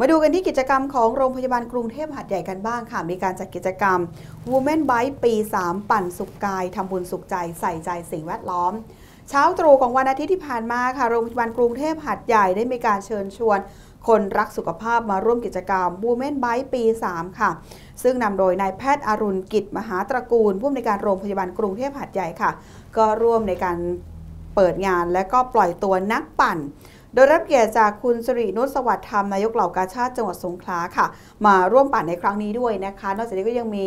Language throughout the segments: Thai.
มาดูกันที่กิจกรรมของโรงพยาบาลกรุงเทพหัดใหญ่กันบ้างค่ะ มีการจัดกิจกรรม Women Bike ปี 3 ปั่นสุขกายทำบุญสุขใจใส่ใจสิ่งแวดล้อม เช้าตรู่ของวันอาทิตย์ที่ผ่านมาค่ะ โรงพยาบาลกรุงเทพหัดใหญ่ได้มีการเชิญชวน คนรักสุขภาพมาร่วมกิจกรรม Women Bike ปี 3 ค่ะ ซึ่งนำโดยนายแพทย์อรุณกิจมหาตระกูลผู้อำนวยการโรงพยาบาลกรุงเทพหัดใหญ่ค่ะ ก็ร่วมในการเปิดงานและก็ปล่อยตัวนักปั่น โดยรับเกียรติจากคุณสิรินุชสวัสดิ์ธรรมนายกเหล่ากาชาติจังหวัดสงขลาค่ะ มาร่วมปั่นในครั้งนี้ด้วยนะคะ นอกจากนี้ก็ยังมี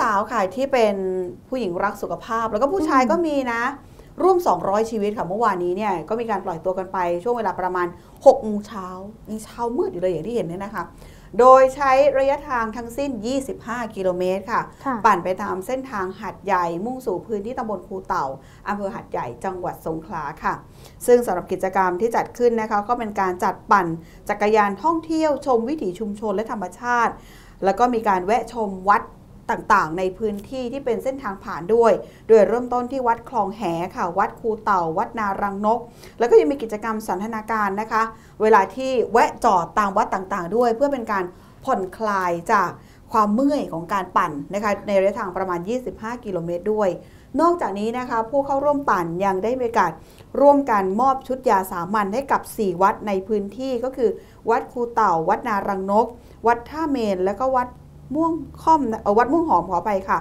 สาวๆค่ะที่เป็นผู้หญิงรักสุขภาพ แล้วก็ผู้ชายก็มีนะ ร่วม 200 ชีวิตค่ะเมื่อวานนี้เนี่ยก็มีการปล่อยตัวกันไปช่วงเวลาประมาณ6โมงเช้ายังเช้ามืดอยู่เลยอย่างที่เห็นเนี่ยนะคะ โดยใช้ระยะทางทั้งสิ้น 25 กิโลเมตรค่ะค่ะ ปั่นไปตามเส้นทางหัดใหญ่มุ่งสู่พื้นที่ตำบลคูเต่าอำเภอหัดใหญ่จังหวัดสงขลาค่ะ ซึ่งสำหรับกิจกรรมที่จัดขึ้นนะคะก็เป็นการจัดปั่นจักรยานท่องเที่ยวชมวิถีชุมชนและธรรมชาติ แล้วก็มีการแวะชมวัด ต่างๆ ในพื้นที่ที่เป็นเส้นทางผ่านด้วย โดยเริ่มต้นที่วัดคลองแหค่ะ วัดคูเต่า วัดนารังนก แล้วก็ยังมีกิจกรรมสันทนาการนะคะ เวลาที่แวะจอดตามวัดต่างๆ ด้วย เพื่อเป็นการผ่อนคลายจากความเมื่อยของการปั่นนะคะในระยะทางประมาณ 25 กิโลเมตรด้วย นอกจากนี้นะคะผู้เข้าร่วมปั่นยังได้มีการร่วมกันมอบชุดยาสามัญให้กับ 4 วัดในพื้นที่ก็คือ วัดคูเต่า วัดนารังนก วัดท่าเมน แล้วก็วัด ม่วงค่อมนะเอ่อวัดม่วงหอมขอไปค่ะ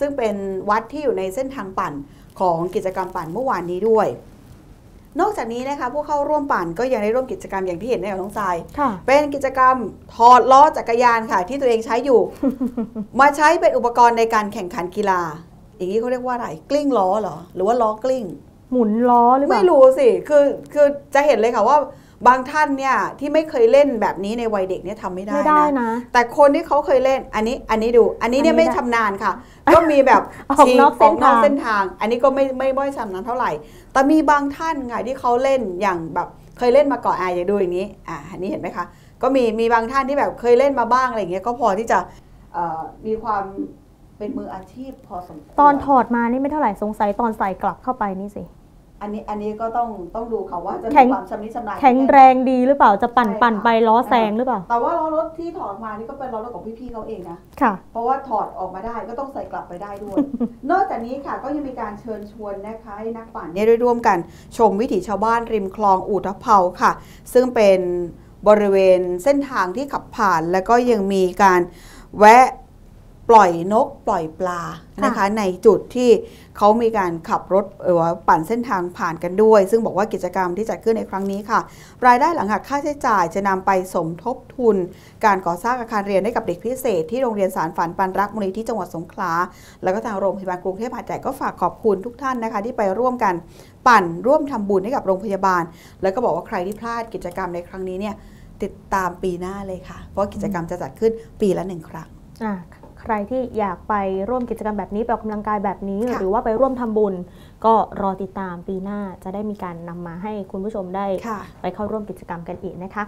ซึ่งเป็นวัดที่อยู่ในเส้นทางปั่นของกิจกรรมปั่นเมื่อวานนี้ด้วย นอกจากนี้นะคะผู้เข้าร่วมปั่นก็ยังได้ร่วมกิจกรรมอย่างที่เห็นในของน้องทรายค่ะเป็นกิจกรรมถอดล้อจักรยานค่ะ ที่ตัวเองใช้อยู่ มาใช้เป็นอุปกรณ์ในการแข่งขันกีฬา อย่างนี้เขาเรียกว่าอะไรกลิ้งล้อเหรอหรือว่าล้อกลิ้ง หมุนล้อหรือเปล่าไม่รู้สิคือคือจะเห็นเลยค่ะว่า บางท่านเนี่ยที่ไม่เคยเล่นแบบนี้ในวัยเด็กเนี่ยทำไม่ได้ไม่ได้นะนะแต่คนที่เขาเคยเล่นอันนี้อันนี้ดู อันนี้เนี่ยอันนี้ไม่ได้ชำนาญค่ะ ก็มีแบบออกนอกเส้นออกนอกทางเส้นทาง อันนี้ก็ไม่ไม่ไม่ชำนาญเท่าไหร่ แต่มีบางท่านค่ะที่เขาเล่นอย่างแบบเคยเล่นมาก่อนอะอย่างดูอย่างนี้อะอันนี้เห็นไหมคะก็มีมีบางท่านที่แบบเคยเล่นมาบ้างอะไรอย่างเงี้ยก็พอที่จะเอ่อมีความเป็นมืออาชีพพอสมควรตอนถอดมานี่ไม่เท่าไหร่สงสัยตอนใส่กลับเข้าไปนี่สิ อันนี้อันนี้ก็ต้องต้องดูค่ะว่าจะแข็มีงความชำนิชำนาญแข็งแรงดีหรือเปล่าจะปั่นใช่ค่ะปั่นไปล้อแซงหรือเปล่า แต่ว่าล้อรถที่ถอดมานี่ก็เป็นล้อรถของพี่ๆเขาเองนะค่ะ เพราะว่าถอดออกมาได้ก็ต้องใส่กลับไปได้ด้วย นอกจากนี้ค่ะก็ยังมีการเชิญชวนนะคะให้นักปั่นเนี่ยได้ร่วมกันชมวิถีชาวบ้านริมคลองอู่ทะเภาค่ะ ซึ่งเป็นบริเวณเส้นทางที่ขับผ่าน แล้วก็ยังมีการแวะ ปล่อยนกปล่อยปลานะคะ ในจุดที่เขามีการขับรถเออว่าปั่นเส้นทางผ่านกันด้วย ซึ่งบอกว่ากิจกรรมที่จัดขึ้นในครั้งนี้ค่ะ รายได้หลังหักค่าใช้จ่ายจะนำไปสมทบทุน การก่อสร้างอาคารเรียนให้กับเด็กพิเศษ ที่โรงเรียนสารฝันปันรักมูลนิธิจังหวัดสงขลาแล้วก็ทางโรงพยาบาลกรุงเทพหาดใหญ่ก็ฝากขอบคุณทุกท่านนะคะ ที่ไปร่วมกันปั่นร่วมทำบุญให้กับโรงพยาบาล แล้วก็บอกว่าใครที่พลาดกิจกรรมในครั้งนี้เนี่ยติดตามปีหน้าเลยค่ะ เพราะกิจกรรมจะจัดขึ้นปีละหนึ่งครั้งอะ ใครที่อยากไปร่วมกิจกรรมแบบนี้ไปออกกำลังกายแบบนี้ค่ะหรือว่าไปร่วมทำบุญ ก็รอติดตามปีหน้าจะได้มีการนำมาให้คุณผู้ชมได้ค่ะไปเข้าร่วมกิจกรรมกันอีกนะคะ